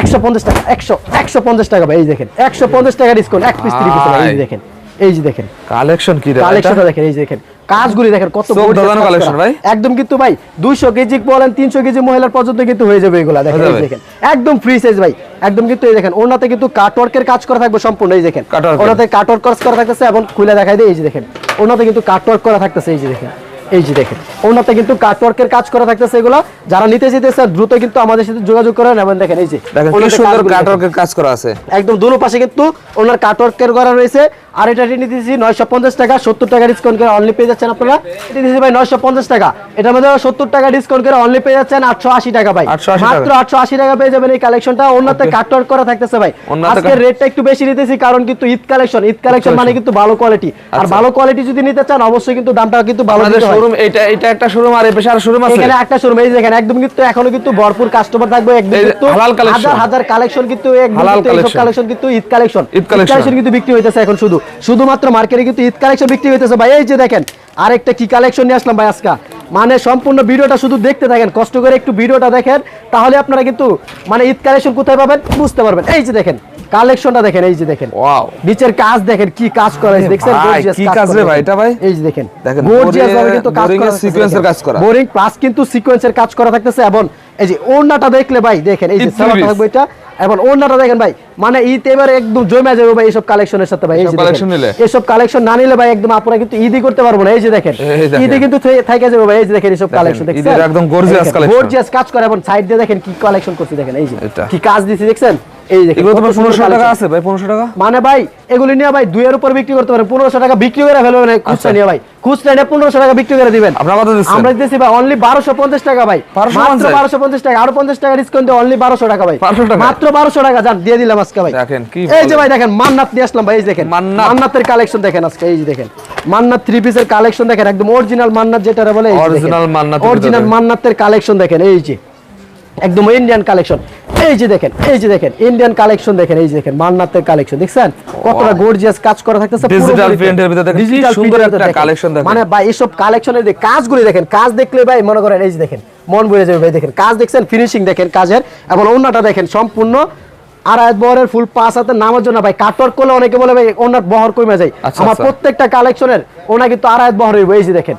একশো পঞ্চাশ টাকা একশো একশো পঞ্চাশ টাকা ভাই এই দেখেন একশো পঞ্চাশ টাকা ডিসকাউন্ট এক পিস থ্রি পিস এই যে দেখেন এই যে দেখেন। কালেকশন কি কালেকশনটা দেখেন এই যে দেখেন কাজগুলি দেখেন কত করা। ভাই। একদম কিন্তু ভাই 200 কেজি বলেন 300 কেজি মহিলার পর্যন্ত কিন্তু হয়ে যাবে এগুলা দেখেন। দেখেন একদম ফ্রি সাইজ ভাই একদম কিন্তু এই দেখেন ওনাতে কিন্তু কাটওয়ার্কের কাজ করা থাকবে সম্পূর্ণ এই দেখেন ওনাতে কাটওয়ার্ক কাজ করা থাকতেছে এবং খুলে দেখাই দেয় এই যে দেখেন ওনাতে কিন্তু কাটওয়ার্ক করা থাকতেছে এই যে দেখেন এই যে দেখেন ওনাতে কিন্তু কাটওয়ার্কের কাজ করা থাকতেছে এগুলো। যারা নিতে যেতেছে দ্রুত কিন্তু আমাদের সাথে যোগাযোগ করে নেবেন দেখেন এই যে দেখেন সুন্দর কাটওয়ার্কের কাজ করা আছে। একদম দুনো পাশে কিন্তু ওনার কাটওয়ার্কের করা রয়েছে। আর এটা নিতেছি নয়শো পঞ্চাশ টাকা সত্তর টাকা ডিসকাউন্ট করে অনলি পেয়ে যাচ্ছেন আপনারা। এটা দিতেছি ভাই নয়শো পঞ্চাশ টাকা। এটার মধ্যে সত্তর টাকা ডিসকাউন্ট করে অনলি পেয়ে যাচ্ছেন আটশো আশি টাকা ভাই। মাত্র আটশো আশি টাকা পেয়ে যাবেন এই কালেকশনটা ওনাতে কাটওয়ার্ক করা থাকতেছে ভাই। আজকে রেটটা একটু বেশি নিতেছি কারণ কিন্তু ঈদ কালেকশন ঈদ কালেকশন মানে কিন্তু ভালো কোয়ালিটি আর আচ্ছা। ভালো কোয়ালিটি যদি নিতে চান অবশ্যই কিন্তু দামটা কিন্তু ভালো দিতে হয়। শোরুম এটা এটা একটা শোরুম আর এই পাশে আর শোরুম আছে। এখানে একটা শোরুম এই দেখেন একদম কিন্তু এখনও কিন্তু ভরপুর কাস্টমার থাকবে একদম কিন্তু হালাল। হাজার হাজার কালেকশন কিন্তু একদম এইসব কালেকশন কিন্তু ঈদ কালেকশন ঈদ কালেকশন কিন্তু বিক্রি হইতেছে এখন শুধু। শুধুমাত্র মার্কেটে কিন্তু ঈদ কালেকশন বিক্রি হইতেছে। ভাই এই যে দেখেন আরেকটা কি কালেকশন নিয়ে আসলাম ভাই আজকে? মানে সম্পূর্ণ ভিডিওটা শুধু দেখতে থাকেন কষ্ট করে একটু ভিডিওটা দেখেন তাহলে আপনারা কিন্তু মানে ঈদ কালেকশন কোথায় পাবেন বুঝতে পারবেন। এই যে দেখেন কালেকশনটা দেখেন এই যে দেখেন। ওয়াও নিচের কাজ দেখেন কি কাজ করা হয়েছে দেখছেন? কি কাজ রে ভাই, এটা ভাই? এই যে দেখেন দেখেন, গর্জিয়াস ভাবে কিন্তু কাজ করা দেখেন। কাজ করা। বোরিং প্লাস কিন্তু সিকোয়েন্সের কাজ করা থাকতেছে এবং এই যে ওড়নাটা দেখলে ভাই দেখেন এই যে ঈদ থাকবে এটা এবং ওড়নাটা দেখেন ভাই মানে ঈদ এবারে একদম জমে যাবে ভাই এইসব কালেকশনের সাথে ভাই এই এইসব কালেকশন না নিলে ভাই একদম আপনারা কিন্তু ঈদই করতে পারব না এই যে দেখেন। ঈদে কিন্তু থে- থাইকা যাবে ভাই এই যে দেখেন এইসব কালেকশন দেখছেন? একদম gorgeous collection। গর্জিয়াস কাজ করে এবং সাইড দিয়ে দেখেন কি কালেকশন করছে দেখেন এই যে। কি কাজ দিছি দেখছেন? এই দেখেন তোমার সুন্দর পনেরোশো টাকা আছে ভাই পনেরোশো টাকা? মানে ভাই এগুলি নিয়ে ভাই দুইয়ের উপর বিক্রি করতে পারেন টাকা বিক্রি করে খুচরা আচ্ছা। নিয়ে ভাই। খুচরা নিয়ে টাকা বিক্রি করে দিবেন। আপনারা কত দিচ্ছেন? আমরা দিতেছি ভাই অনলি বারোশো পঞ্চাশ টাকা ভাই। 1250 টাকা আরও টাকা ডিসকাউন্ট দিয়ে অনলি বারোশো টাকা ভাই। মাত্র বারোশো টাকা যান দিয়ে দিলাম আজকে ভাই। দেখেন, কি এই যে ভাই দেখেন মান্নাত নিয়ে আসলাম ভাই এই দেখেন। মান্নাতের কালেকশন দেখেন আজকে এই যে দেখেন। মান্নাত থ্রি পিসের কালেকশন দেখেন একদম অরিজিনাল মান্নাত যেটা বলে মান্নাতের ভিতরে। অরিজিনাল মান্নাতের কালেকশন দেখেন এই যে। একদম ইন্ডিয়ান কালেকশন এই যে দেখেন এই যে দেখেন ইন্ডিয়ান কালেকশন দেখেন এই যে দেখেন মান্নাতের কালেকশন দেখছেন? কতটা গর্জিয়াস কাজ করা থাকতেছে print এর ভিতরে দেখেন, ডিজিটাল সুন্দর একটা collection দেখেন। মানে ভাই এসব কালেকশনের যে কাজগুলি দেখেন কাজ দেখলে ভাই মনে করেন এই যে দেখেন মন বয়ে যাবে ভাই দেখেন কাজ দেখছেন ফিনিশিং দেখেন কাজের এবং অন্যটা দেখেন সম্পূর্ণ আড়াই বহরের ফুল পাঁচ হাতে নামার জন্য ভাই কাটওয়ার্ক করলে অনেকে বলে ভাই ওনার বহর কমে যায়। আচ্ছা, আমার আচ্ছা। প্রত্যেকটা কালেকশনের ওনা কিন্তু আড়াই বহর হইব এই যে দেখেন।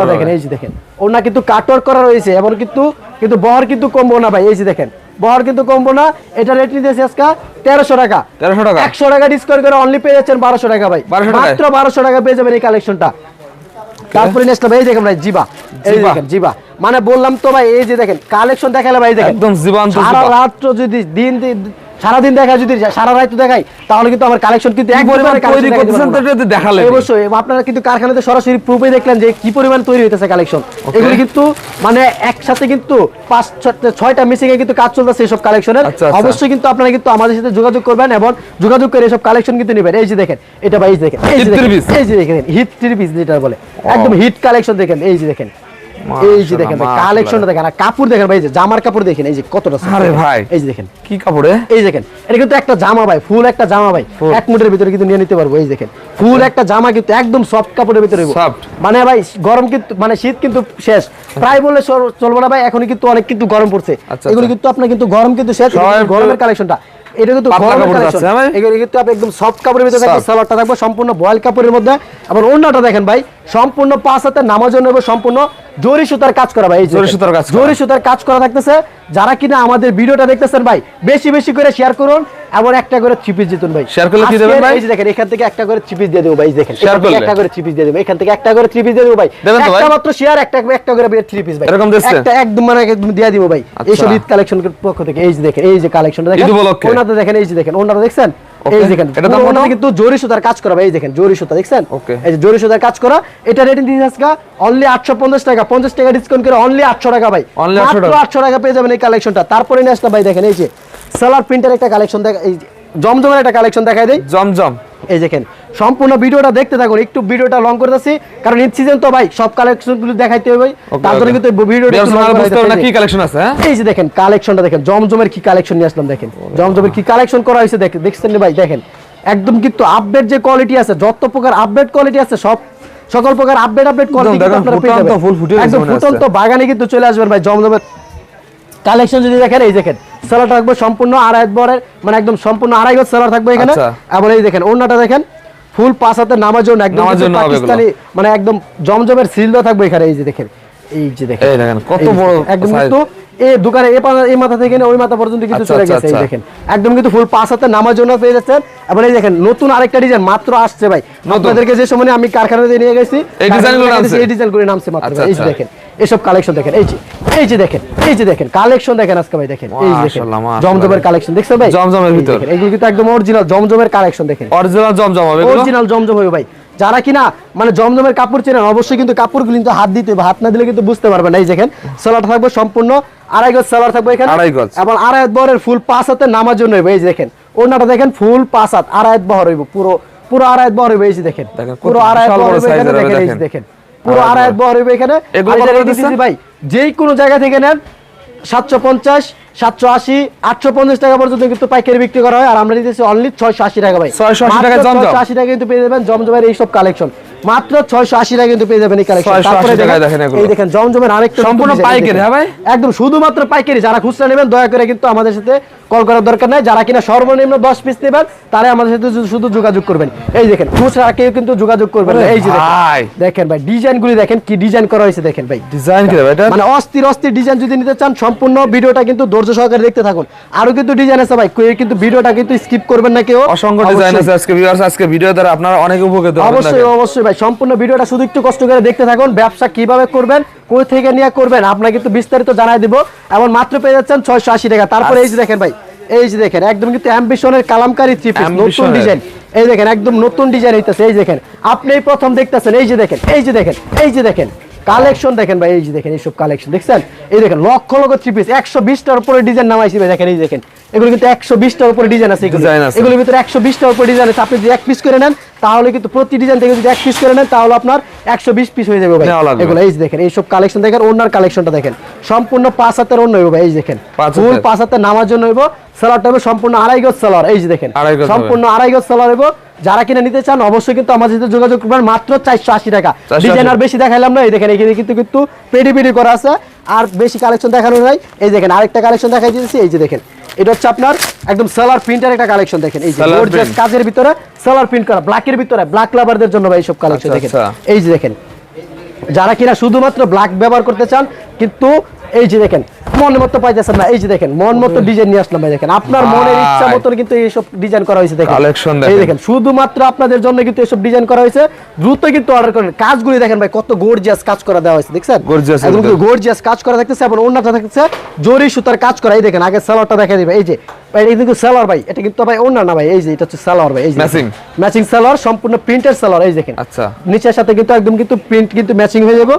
হবে। দেখেন এই যে দেখেন। ওনা কিন্তু কাটওয়ার্ক করা রয়েছে এবং কিন্তু কিন্তু বহর কিন্তু কমবো না ভাই এই যে দেখেন। বহর কিন্তু কমবো না এটা রেট নিতেছে আজকে তেরোশো টাকা। তেরোশো টাকা? একশো টাকা ডিসকাউন্ট করে অনলি পেয়ে যাচ্ছেন বারোশো টাকা ভাই। 1200 টাকায়? মাত্র বারোশো টাকা পেয়ে যাবেন এই কালেকশনটা তারপরে নেক্সট ভাই এই দেখেন ভাই জিবা। এই জিবা। দেখেন জিবা। মানে বললাম তো ভাই এই যে দেখেন কালেকশন দেখালে ভাই দেখেন। একদম জীবন্ত সারা রাত্র যদি দিন দিন- সারাদিন দেখা যদি সারা রাত দেখাই তাহলে কিন্তু আমার কালেকশন কিন্তু এক পরিমাণে তৈরি করতেছেন তো। এটা দেখালেন। অবশ্যই আপনারা কিন্তু কারখানাতে সরাসরি প্রুফে দেখলেন যে কি পরিমাণ তৈরি হইতেছে কালেকশন এগুলি কিন্তু মানে একসাথে কিন্তু পাঁচ ছয়টা মিসিং এ কিন্তু কাজ চলতেছে এইসব কালেকশনের আচ্ছা, আচ্ছা। অবশ্যই কিন্তু আপনারা কিন্তু আমাদের সাথে যোগাযোগ করবেন এবং যোগাযোগ করে এইসব কালেকশন কিন্তু নেবেন এই যে দেখেন এটা ভাই এই যে দেখেন এই যে দেখেন। এই যে দেখেন হিট থ্রি পিস যেটা বলে একদম হিট কালেকশন দেখেন এই যে দেখেন এই যে দেখেন কালেকশনটা দেখেন আর কাপড় দেখেন ভাই যে জামার কাপড় দেখেন এই যে কতটা আরে ভাই। এই যে দেখেন। কি কাপড়ে এই দেখেন এটা কিন্তু একটা জামা ভাই ফুল একটা জামা ভাই। এক মিটারের ভিতরে কিন্তু নিয়ে নিতে পারব এই দেখেন। ফুল একটা জামা কিন্তু একদম সফট কাপড়ের ভিতরে। মানে ভাই গরম কিন্তু মানে শীত কিন্তু শেষ। প্রায় বললে চল- চলবো না ভাই এখনই কিন্তু অনেক কিন্তু গরম পড়ছে। আচ্ছা, এগুলো আচ্ছা। কিন্তু আপনার কিন্তু গরম কিন্তু শেষ গরমের কালেকশনটা এটা কিন্তু হ্যাঁ ভাই? এগুলো কিন্তু আপনি একদম সফট কাপড়ের ভিতরে থাকবে সালোয়ারটা থাকবে সম্পূর্ণ বয়েল কাপড়ের মধ্যে। আবার অন্যটা দেখেন ভাই সম্পূর্ণ পাঁচ হাতে নামার এবং সম্পূর্ণ জরি সুতার কাজ করা ভাই জরি সুতার কাজ জরি সুতার কাজ করা থাকতেছে। যারা কিনা আমাদের ভিডিওটা দেখতেছেন ভাই বেশি বেশি করে শেয়ার করুন। এবং একটা করে চিপিস দিতুন জিতুন ভাই শেয়ার করলে কি দেবেন ভাই? এই যে দেখেন এখান থেকে একটা করে চিপিস দিয়ে দেব ভাই দেখেন শেয়ার করলে? একটা করে চিপিস দিয়ে দেব এখান থেকে একটা করে চিপিস পিস দিয়ে দেব ভাই? একটা মাত্র শেয়ার একটা একটা করে থ্রি পিস ভাই এরকম দিচ্ছে? একটা একদম মানে একদম দিয়ে দিব ভাই এই সব ঈদ কালেকশন পক্ষ থেকে এই যে দেখেন এই যে কালেকশনটা দেখেন ওনাটা? দেখেন এই যে দেখেন ওনাটা দেখছেন. এই দেখেন কিন্তু জরি সুতার কাজ করা এই দেখেন জরি সুতা দেখছেন? এই যে জরি সুতার কাজ করা এটা রেটিং আজকে অনলি আটশো পঞ্চাশ টাকা পঞ্চাশ টাকা ডিসকাউন্ট করে অনলি আটশো টাকা ভাই। 800 টাকা। আটশো টাকা পেয়ে যাবেন এই কালেকশনটা তারপরে নিয়ে আসলাম ভাই দেখেন এই যে সালার প্রিন্টার একটা কালেকশন দেখা এই জমজমের একটা কালেকশন দেখাই দেই। জমজম। এই দেখেন সম্পূর্ণ ভিডিওটা দেখতে থাকুন একটু ভিডিওটা লং করতেছি কারণ ঈদ সিজন তো ভাই সব কালেকশনগুলো দেখাইতে হবে ভাই Okay, তার জন্য কিন্তু ভিডিওটা করা। কি কালেকশন আছে হ্যাঁ? এই যে দেখেন কালেকশনটা দেখেন জমজমের কি কালেকশন নিয়ে আসলাম দেখেন। জমজমের কি কালেকশন করা হয়েছে দেখেন দেখছেন ভাই? দেখেন একদম কিন্তু আপডেট যে কোয়ালিটি আছে যত প্রকার আপডেট কোয়ালিটি আছে সব সকল প্রকার আপডেট আপডেট কোয়ালিটি আপনারা পেয়ে যাবেন। ফুল ফুটে একদম। ফুটন্ত বাগানে কিন্তু চলে আসবেন ভাই জমজমের কালেকশন যদি দেখেন এই দেখেন সালাড থাকবে সম্পূর্ণ আড়াই বরের মানে একদম সম্পূর্ণ আড়াই গজ সালাড থাকবে এখানে। আচ্ছা। আবার এই দেখেন ওড়নাটা দেখেন ফুল পাঁচ হাতে নামার জন্য একদম পাকিস্তানি মানে একদম জমজমের সিল দেওয়া থাকবে এখানে এই যে দেখেন এই যে দেখেন। এই দেখেন, কত বড় একদম এই দোকানে এই মাথা থেকে ওই মাথা পর্যন্ত কিন্তু আচ্ছা, চলে আচ্ছা, গেছে এই আচ্ছা। দেখেন। একদম কিন্তু ফুল পাঁচ হাতে নামার জন্য পেয়ে যাচ্ছেন। এবং এই দেখেন নতুন আরেকটা ডিজাইন মাত্র আসছে ভাই। আপনাদেরকে যে সময় আমি কারখানাতে নিয়ে গেছি এই ডিজাইন করে নামছে। মাত্র এই। দেখেন এসব কালেকশন দেখেন এই যে এই যে দেখেন এই যে দেখেন কালেকশন দেখেন আজকে ভাই দেখেন এই দেখেন। জমজমের কালেকশন দেখছেন ভাই? জমজমের ভিতর। এগুলো কিন্তু একদম অরিজিনাল জমজমের কালেকশন দেখেন। অরিজিনাল জমজম হবে অরিজিনাল জমজম হবে ভাই। যারা কিনা মানে জমজমের কাপড় চেনেন অবশ্যই কিন্তু কাপড়গুলো কিন্তু হাত দিতে হবে হাত না দিলে কিন্তু বুঝতে পারবেন এই দেখেন সেলার থাকবে সম্পূর্ণ আড়াই গজ সেলার থাকবে এখানে আড়াই গজ। এবং আড়াই বহরের ফুল পাঁচ হাতে নামার জন্য হইবে এই যে দেখেন ওনাটা দেখেন ফুল পাঁচ হাত আড়াই বহর হইব পুরো পুরো আড়াই বহর হইবে এই দেখেন পুরো আড়াই বহর হইবে এখানে হবে, দেখেন এই দেখেন। পুরো আড়াই বহর। হইবে এখানে? ভাই যেই কোনো জায়গা থেকে নেন সাতশো পঞ্চাশ সাতশো আশি আটশো পঞ্চাশ টাকা পর্যন্ত কিন্তু পাইকারি বিক্রি করা হয়। আর আমরা দিতেছি অনলি ছয়শো আশি টাকা ভাই। 680 টাকায় জমজম? ছয়শো আশি টাকা কিন্তু পেয়ে যাবেন জমজমের এইসব কালেকশন মাত্র ছয়শো আশি টাকা কিন্তু পেয়ে যাবেন এই কালেকশন 680 দেখেন এই দেখেন জমজমের আরেকটা সম্পূর্ণ পাইকারি, হ্যাঁ ভাই? একদম শুধুমাত্র পাইকারি যারা খুচরা নেবেন দয়া করে কিন্তু আমাদের সাথে কল করার দরকার নাই। যারা কিনা সর্বনিম্ন দশ পিস নেবেন তারা আমাদের সাথে শুধু- যোগাযোগ করবেন। এই দেখেন খুচরা কেউ কিন্তু যোগাযোগ করবেন না। এই যে দেখেন। ভাই। দেখেন কি ডিজাইন করা হয়েছে দেখেন ভাই। ডিজাইন কি এটা? মানে অস্থির অস্থির ডিজাইন যদি নিতে চান সম্পূর্ণ ভিডিওটা কিন্তু ধৈর্য সহকারে দেখতে থাকুন। আরও কিন্তু ডিজাইন আছে ভাই কেউ কিন্তু ভিডিওটা কিন্তু স্কিপ করবেন না কেউ। অসংখ্য ডিজাইন আছে আজকে ভিউয়ার্স আজকে ভিডিও দ্বারা আপনারা অনেক উপকৃত হবেন অবশ্যই অবশ্যই ভাই সম্পূর্ণ ভিডিওটা শুধু একটু কষ্ট করে দেখতে থাকুন ব্যবসা কীভাবে করবেন কই থেকে নিয়ে করবেন আপনাকে কিন্তু বিস্তারিত জানাই দিব। এবং মাত্র পেয়ে যাচ্ছেন ছয়শো আশি টাকা। তারপরে এই যে দেখেন ভাই এই যে দেখেন একদম কিন্তু অ্যাম্বিশনের কালামকারী থ্রি পিস নতুন ডিজাইন। এই দেখেন একদম নতুন ডিজাইন হইতেছে এই দেখেন। আপনি এই প্রথম দেখতেছেন এই যে দেখেন এই যে দেখেন এই যে দেখেন। কালেকশন দেখেন ভাই এই যে দেখেন এইসব কালেকশন দেখছেন? এই দেখেন লক্ষ লক্ষ থ্রি পিস একশো বিশটার উপরে ডিজাইন নামাইছি ভাই দেখেন এই দেখেন। এগুলো কিন্তু একশো বিশটার উপরে ডিজাইন আছে এগুলো। আছে। এগুলোর ভিতরে একশো বিশটার উপরে ডিজাইন আছে। আপনি যদি এক পিস করে নেন তাহলে কিন্তু প্রতি ডিজাইন থেকে যদি এক পিস করে নেন তাহলে আপনার একশো বিশ পিস হয়ে যাবে ভাই। এগুলো এই দেখেন এইসব কালেকশন দেখেন ওনার কালেকশনটা দেখেন। সম্পূর্ণ পাঁচ হাতের অন্য হইব ভাই এই দেখেন। ফুল পাঁচ হাতের নামার জন্য হইব। সালোয়ারটা হবে সম্পূর্ণ আড়াই গজ সালোয়ার এই যে দেখেন। সম্পূর্ণ আড়াই গজ সালোয়ার হইব। যারা কিনে নিতে চান অবশ্যই কিন্তু আমাদের সাথে যোগাযোগ করবেন মাত্র চারশো আশি টাকা। 480 ডিজাইন আর বেশি দেখাইলাম না এই দেখেন এখানে কিন্তু কিন্তু পেডি পেডি করা আছে। আর বেশি কালেকশন দেখানো নাই। এই দেখেন আরেকটা কালেকশন দেখাই দিয়েছি এই যে দেখেন। এটা হচ্ছে আপনার একদম সেলার প্রিন্টার একটা কালেকশন দেখেন। এই যে গর্জিয়াস কাজের ভিতরে সেলার প্রিন্ট করা ব্ল্যাকের ভিতরে ব্ল্যাক লাভারদের জন্য ভাই এইসব কালেকশন আচ্ছা, দেখেন। আচ্ছা। এই যে দেখেন যারা কিনা শুধুমাত্র ব্ল্যাক ব্যবহার করতে চান কিন্তু এই যে দেখেন মন মতো পাইতেছেন না। এই যে দেখেন মন মতো ডিজাইন নিয়ে আসলাম ভাই দেখেন। আপনার মনের ইচ্ছা মতন কিন্তু এইসব ডিজাইন করা হয়েছে দেখেন। Collection এই দেখেন। শুধুমাত্র আপনাদের জন্য কিন্তু এসব ডিজাইন করা হয়েছে। দ্রুত কিন্তু অর্ডার করেন। কাজগুলি দেখেন ভাই কত গর্জিয়াস কাজ করা দেওয়া হয়েছে দেখছেন? গর্জিয়াস। গর্জিয়াস কাজ করা থাকতেছে এবং অন্যটা থাকতেছে জরি সুতার কাজ করা। এই দেখেন আগে সালোয়ারটা দেখা দিবে। এই যে ভাই এটা কিন্তু সালোয়ার ভাই এটা কিন্তু ভাই অন্য না ভাই এই যে এটা হচ্ছে সালোয়ার ভাই এই যে Matching। ম্যাচিং সালোয়ার সম্পূর্ণ প্রিন্টের সালোয়ার এই দেখেন আচ্ছা নিচের সাথে কিন্তু একদম কিন্তু প্রিন্ট কিন্তু ম্যাচিং হয়ে যাবে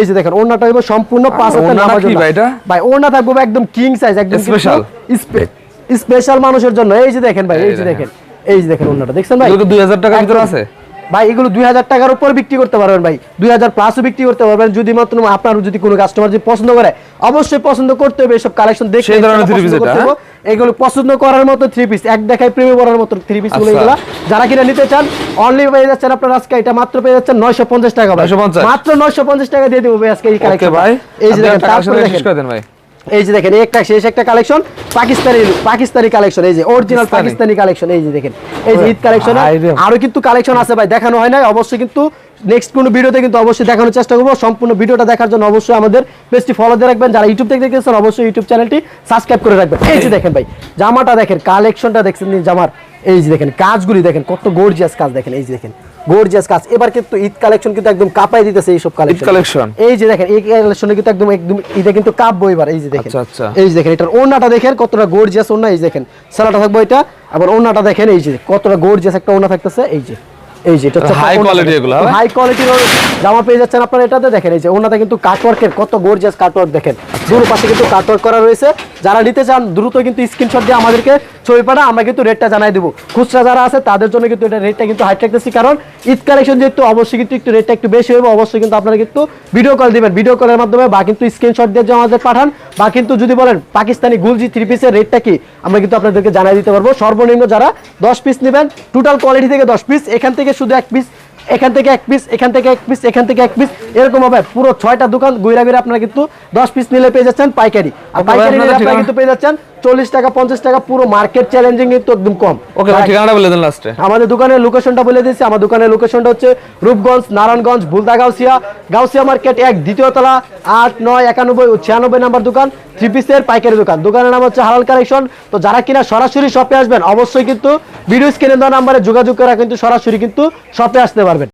এই যে দেখেন ওড়নাটা হইব সম্পূর্ণ পাঁচ হাতে ভাই এটা? ভাই থাকবে একদম কিং সাইজ একদম। স্পেশাল মানুষের জন্য এই যে দেখেন ভাই এই যে দেখেন। এই যে দেখেন ওড়নাটা দেখছেন ভাই দুই হাজার 2000 টাকার ভিতরে আছে? ভাই এগুলো দুই হাজার টাকার উপর বিক্রি করতে পারবেন ভাই। দুই হাজার প্লাসও বিক্রি করতে পারবেন। যদি মাত্র আপনার যদি কোনো কাস্টমার যদি পছন্দ করে অবশ্যই পছন্দ করতে হবে এসব কালেকশন দেখে হবে। এগুলো পছন্দ করার মতো থ্রি পিস এক দেখায় প্রেমে পড়ার মতো থ্রি পিসগুলো আচ্ছা। যারা কিনা নিতে চান অনলি পেয়ে যাচ্ছেন আপনার আজকে এটা মাত্র পেয়ে যাচ্ছেন নয়শো পঞ্চাশ টাকা ভাই। মাত্র নয়শো পঞ্চাশ টাকা দিয়ে দেবো ভাই আজকে এই কালেকশন ভাই এই যে দেখেন তারপরে দেখেন। ভাই। এই যে দেখেন একটা শেষ একটা কালেকশন পাকিস্তানি পাকিস্তানি কালেকশন এই যে অরিজিনাল পাকিস্তানি। কালেকশন এই যে দেখেন এই যে ঈদ কালেকশন। আরও কিন্তু কালেকশন আছে ভাই দেখানো হয় না অবশ্যই কিন্তু নেক্সট কোনো ভিডিওতে কিন্তু অবশ্যই দেখানোর চেষ্টা করব। সম্পূর্ণ ভিডিওটা দেখার জন্য অবশ্যই আমাদের পেজটি ফলো দিয়ে রাখবেন। যারা ইউটিউব থেকে দেখতেছেন অবশ্যই ইউটিউব চ্যানেলটি সাবস্ক্রাইব করে রাখবেন। এই যে দেখেন ভাই জামাটা দেখেন কালেকশনটা দেখছেন জামার? এই যে দেখেন কাজগুলি দেখেন কত গর্জিয়াস কাজ দেখেন এই যে দেখেন। গর্জিয়াস কাজ। এবার কিন্তু ঈদ কালেকশন কিন্তু একদম কাপাই দিতেছে এইসব কালেকশন। এই যে দেখেন এই কালেকশনে কিন্তু একদম একদম এটা কিন্তু এই যে দেখেন। আচ্ছা, আচ্ছা। এই যে দেখেন এটার ওড়নাটা দেখেন কতটা গর্জিয়াস ওড়না এই দেখেন। সালাটা থাকব এটা আবার ওড়নাটা দেখেন এই যে কতটা গর্জিয়াস একটা ওড়না থাকতেছে এই যে। এই যে এটা হচ্ছে High এগুলো, হ্যাঁ? হাই কোয়ালিটির জামা পেয়ে যাচ্ছেন আপনারা এটাতে দেখেন এই যে কিন্তু কাটওয়ার্কের কত গর্জিয়াস কাটওয়ার্ক দেখেন। দুটো পাশে কিন্তু কাটওয়ার্ক করা রয়েছে। যারা নিতে চান দ্রুত কিন্তু স্ক্রিনশট দিয়ে আমাদেরকে ছবি পাঠা, আমরা কিন্তু রেটটা জানাই দেবো। খুচরা যারা আছে, তাদের জন্য কিন্তু এটা রেটটা কিন্তু হাইট রাখতেছি কারণ ঈদ কালেকশন যেহেতু, অবশ্যই কিন্তু একটু রেটটা একটু বেশি হবে অবশ্যই কিন্তু আপনারা কিন্তু ভিডিও কল দেবেন। ভিডিও কলের মাধ্যমে বা কিন্তু স্ক্রিনশট দিয়ে যে আমাদের পাঠান, বা কিন্তু যদি বলেন পাকিস্তানি গুলজি থ্রি পিসের রেটটা কি, আমরা কিন্তু আপনাদেরকে জানাই দিতে পারব। সর্বনিম্ন যারা দশ পিস নেবেন টোটাল কোয়ালিটি থেকে দশ পিস এখান থেকে শুধু এক পিস এখান থেকে এক পিস এখান থেকে এক পিস এখান থেকে এক পিস এরকম হবে পুরো ছয়টা দোকান ঘুরে ঘুরে আপনারা কিন্তু দশ পিস নিলে পেয়ে যাচ্ছেন পাইকারি। আর পাইকারি নিলে আপনারা কিন্তু পেয়ে যাচ্ছেন চল্লিশ টাকা পঞ্চাশ টাকা পুরো মার্কেট চ্যালেঞ্জিং কিন্তু একদম কম। ওকে ঠিকানাটা বলে দেন লাস্টে আমাদের দোকানের লোকেশনটা বলে দিয়েছি। আমার দোকানের লোকেশনটা হচ্ছে রূপগঞ্জ নারায়ণগঞ্জ ভুলদা গাউসিয়া। গাউসিয়া মার্কেট এক দ্বিতীয় তলা আট নয় একানব্বই ও ছিয়ানব্বই নাম্বার দোকান থ্রি পিসের পাইকারি দোকান। দোকানের নাম হচ্ছে হালাল কালেকশন তো যারা কিনা সরাসরি শপে আসবেন অবশ্যই কিন্তু ভিডিও স্ক্রিনে দেওয়া নাম্বারে যোগাযোগ করা কিন্তু সরাসরি কিন্তু শপে আসতে পারবেন।